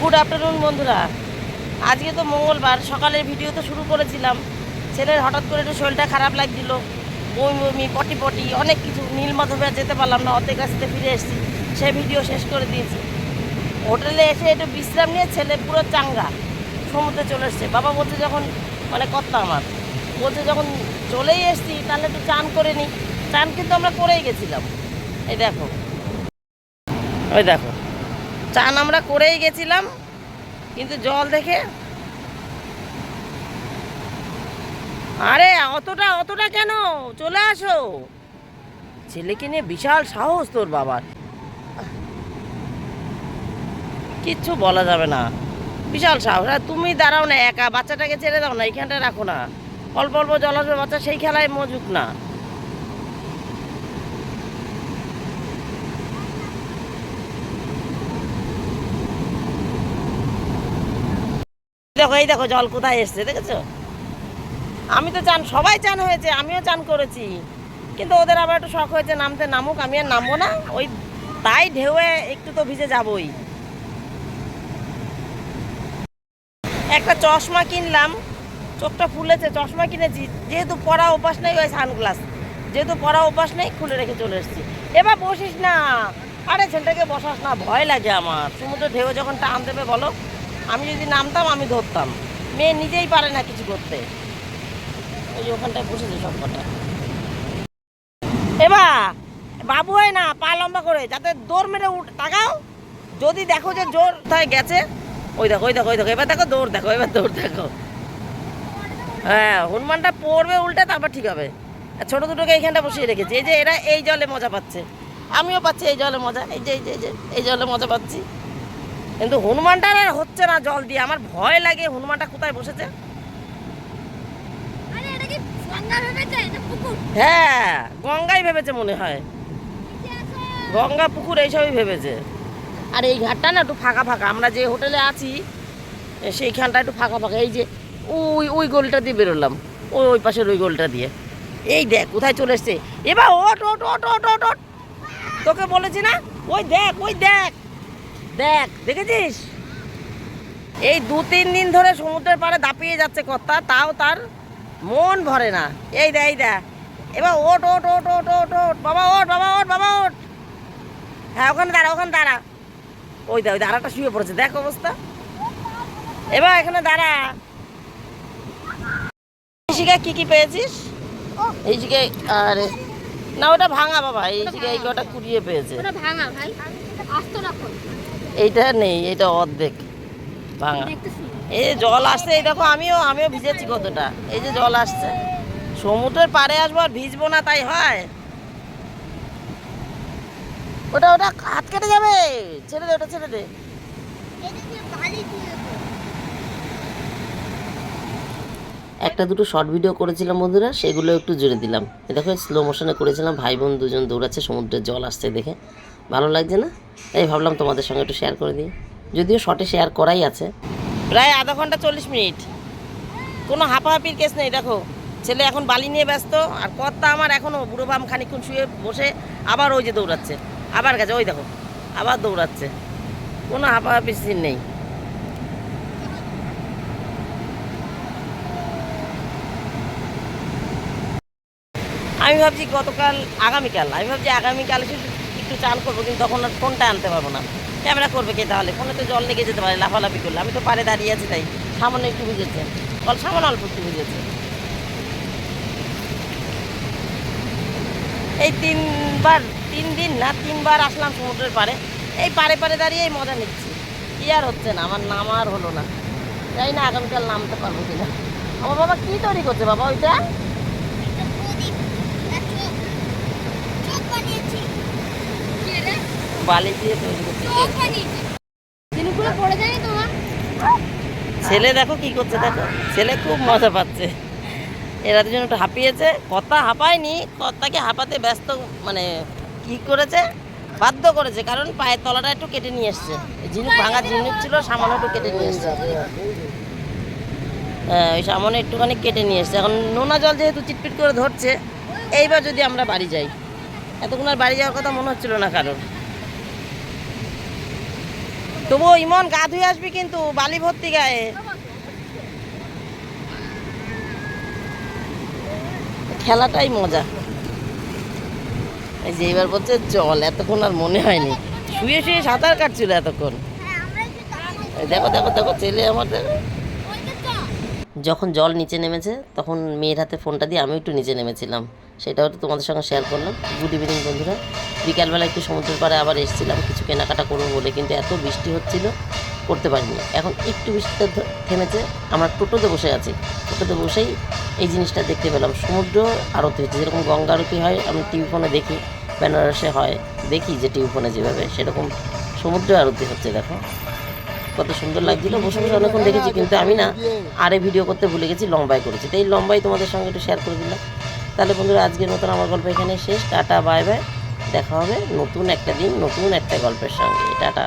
Good afternoon বন্ধুরা। আজকে তো মঙ্গলবার, সকালের ভিডিও তো শুরু করেছিলাম। ছেলের হঠাৎ করে একটু শরীরটা খারাপ লাগছিল। বমি বমি, পটি পটি, অনেক কিছু। নীলমাধবে আর যেতে পারলাম না, অর্ধেক রাস্তাতে ফিরে এসেছি। সে ভিডিও শেষ করে দিয়েছি। হোটেলে এসে একটু বিশ্রাম নিয়ে ছেলে পুরো চাঙ্গা। সমুদ্রে চলে এসছে। বাবা বলছে যখন মানে কর্তা আমার। বলছে যখন চলেই এসছি, তাহলে একটু চান করে নিই চান কিন্তু আমরা করেই গেছিলাম। এই দেখো। ওই দেখো। চান আমরা করেই গেছিলাম, কিন্তু জল দেখে আরে অতটা অতটা কেন? চলে আসো। ছেলেকে নিয়ে বিশাল সাহস তোর বাবার। কিচ্ছু বলা যাবে না। বিশাল সাহস। আর তুমি দাঁড়াও না একা, বাচ্চাটাকে ছেড়ে দাও না, এইখানটা রাখো না। অল্প অল্প জল আসবে, বাচ্চা সেই খেলায় মজুক না। এই দেখো জল কোথায় এসছে, দেখেছ? আমি তো চান, সবাই চান হয়েছে, আমিও চান করেছি। কিন্তু ওদের আবার একটু শখ হয়েছে, নামতে নামুক, আমি আর নামবো না। ওই তাই ঢেউয়ে একটু তো ভিজে যাবই। একটা চশমা কিনলাম, চোখটা ফুলেছে, চশমা কিনেছি, যেহেতু পড়া অভ্যাস নেই ওই সানগ্লাস, যেহেতু পড়া অভ্যাস নেই, খুলে রেখে চলে এসেছি। এবার বসিস না। আরে ছেলেটাকে বসাস না, ভয় লাগে আমার। সমুদ্র ঢেউ যখন টান দেবে, বলো। আমি যদি নামতাম, আমি ধরতাম। মেয়ে নিজেই পারে না কিছু করতে। ওই যে ওখানটায় বসেছে সব কটা। এবার বাবু হয় না, পা লম্বা করে, যাতে দৌড় মেরে উঠ, তাকাও। যদি দেখো যে জোর তাই গেছে, ওই দেখো ওই দেখো ওই দেখো, এবার দেখো দৌড় দেখো, এবার দৌড় দেখো। হ্যাঁ হনুমানটা পড়বে উল্টে, তারপর ঠিক হবে। ছোটো দুটোকে এইখানটা বসিয়ে রেখেছি। এই যে এরা এই জলে মজা পাচ্ছে। আমিও পাচ্ছি এই জলে মজা এই যে এই যে, এই জলে মজা পাচ্ছি। কিন্তু হনুমানটা আর হচ্ছে না জল দিয়ে। আমার ভয় লাগে হনুমানটা কোথায় বসেছে। হ্যাঁ গঙ্গাই ভেবেছে মনে হয়। গঙ্গা পুকুর এইসবই ভেবেছে। আর এই ঘাটটা না একটু ফাঁকা ফাঁকা। আমরা যে হোটেলে আছি সেইখানটা একটু ফাঁকা ফাঁকা। এই যে ওই ওই গোলটা দিয়ে বেরোলাম। ওই ওই পাশের ওই গোলটা দিয়ে। এই দেখ কোথায় চলে এসছে? এবার ওট ওট ওট ওট ওট ওট তোকে বলেছি না? ওই দেখ ওই দেখ। দেখ, দেখেছিস? এই দু তিন দিন ধরে সমুদ্রের পাড়ে দাপিয়ে যাচ্ছে কর্তা, তাও তার মন ভরে না। এই দে, এই এবার ওট ওট ওট ওট ওট ওট বাবা ওট বাবা ওট বাবা ওট হ্যাঁ ওখানে দাঁড়া ওখানে দাঁড়া। ওই দা, ওই দাঁড়াটা শুয়ে পড়েছে। দেখ অবস্থা। এবার এখানে দাঁড়া। শিকায় কি কি পেয়েছিস? এই শিকায় আরে, না, ওটা ভাঙা, বাবা। এই শিকায় এই কটা কুড়িয়ে পেয়েছে। ওটা ভাঙা, ভাই। এইটা নেই এটা অর্ধেক। ভাঙা। এই যে জল আসছে এই দেখো আমিও আমিও ভিজেছি কতটা। এই যে জল আসছে। সমুদ্রের পাড়ে আসব আর ভিজবো না তাই হয়? ওটা ওটা হাত কেটে যাবে। ছেড়ে দে ওটা ছেড়ে দে। একটা দুটো শর্ট ভিডিও করেছিলাম বন্ধুরা সেগুলো একটু জুড়ে দিলাম। দেখো স্লো মোশনে করেছিলাম ভাই বোন দুজন দৌড়াচ্ছে সমুদ্রের জল আসছে দেখে। ভালো লাগছে না? তাই ভাবলাম তোমাদের সঙ্গে একটু শেয়ার করে দিই। যদিও শর্টে শেয়ার করাই আছে। প্রায় আধা ঘণ্টা চল্লিশ মিনিট। কোনো হাঁপাহাপির কেস নেই, দেখো। ছেলে এখন বালি নিয়ে ব্যস্ত, আর কর্তা আমার এখনও বুড়ো বাম খানিক্ষণ শুয়ে বসে আবার ওই যে দৌড়াচ্ছে। আবার গেছে, ওই দেখো, আবার দৌড়াচ্ছে। কোনো হাঁপাহাপির সিন নেই। আমি ভাবছি গতকাল, আগামীকাল, আমি ভাবছি আগামীকাল এসে একটু চান করব, কিন্তু তখন আর ফোনটা আনতে পারব না। ক্যামেরা করবে কে তাহলে? ফোনে তো জল লেগে যেতে পারে, লাফালাফি করলে। আমি তো পারে দাঁড়িয়ে আছি তাই। সামান্য একটু ভিজেছে কল সামান্য অল্প একটু ভিজেছে এই তিনবার, তিন দিন না, তিনবার আসলাম সমুদ্রের পাড়ে। এই পারে পাড়ে দাঁড়িয়ে এই মজা নিচ্ছি। কি আর হচ্ছে না, আমার নামার হলো না। জানি না আগামীকাল নামতে পারব কিনা। আমার বাবা কি তৈরি করছে বাবা ওইটা? বালি দিয়ে তৈরি ছেলে দেখো কি করছে দেখো। ছেলে খুব মজা পাচ্ছে। এরা দুজন একটু হাঁপিয়েছে। কথা হাঁপায়নি কর্তাকে হাঁপাতে ব্যস্ত মানে কি করেছে? বাধ্য করেছে কারণ পায়ের তলাটা একটু কেটে নিয়ে এসছে। ঝিনুক ভাঙা ঝিনুক ছিল সামান্য একটু কেটে নিয়ে এসছে। হ্যাঁ ওই সামান্য একটুখানি কেটে নিয়ে এসছে। এখন নোনা জল যেহেতু চিটপিট করে ধরছে এইবার যদি আমরা বাড়ি যাই এতক্ষণ আর বাড়ি যাওয়ার কথা মনে হচ্ছিল না কারোর। তবুও ইমন গা ধুয়ে আসবি কিন্তু, বালি ভর্তি গায়ে। খেলাটাই মজা। এই যে এবার বলছে জল, এতক্ষণ আর মনে হয়নি। শুয়ে শুয়ে সাঁতার কাটছিল এতক্ষণ। দেখো দেখো দেখো, ছেলে আমার দেখো। যখন জল নিচে নেমেছে, তখন মেয়ের হাতে ফোনটা দিয়ে আমি একটু নিচে নেমেছিলাম। সেটাও একটু তোমাদের সঙ্গে শেয়ার করলাম। গুড ইভিনিং বন্ধুরা। বিকালবেলা একটু সমুদ্রের পাড়ে আবার এসেছিলাম। কিছু কেনাকাটা করব বলে কিন্তু এত বৃষ্টি হচ্ছিল, করতে পারিনি। এখন একটু বৃষ্টিটা ধ- থেমেছে। আমরা টোটোতে বসে আছি। টোটোতে বসেই এই জিনিসটা দেখতে পেলাম। সমুদ্র আরতি হচ্ছে। যেরকম গঙ্গা আরতি হয়, আমি টিভি ফোনে দেখি, বেনারসে হয়। দেখি যে টিভি ফোনে যেভাবে। সেরকম সমুদ্র আরতি হচ্ছে, দেখো। কত সুন্দর লাগছিল। বসে বসে অনেকক্ষণ দেখেছি, কিন্তু আমি না আরে ভিডিও করতে ভুলে গেছি লম্বাই করেছি। তাই লম্বাই তোমাদের সঙ্গে একটু শেয়ার করে দিলাম। তাহলে বন্ধুরা, আজকের মতন আমার গল্প এখানে শেষ। Tata, bye bye. দেখা হবে নতুন একটা দিন, নতুন একটা গল্পের সঙ্গে। টাটা।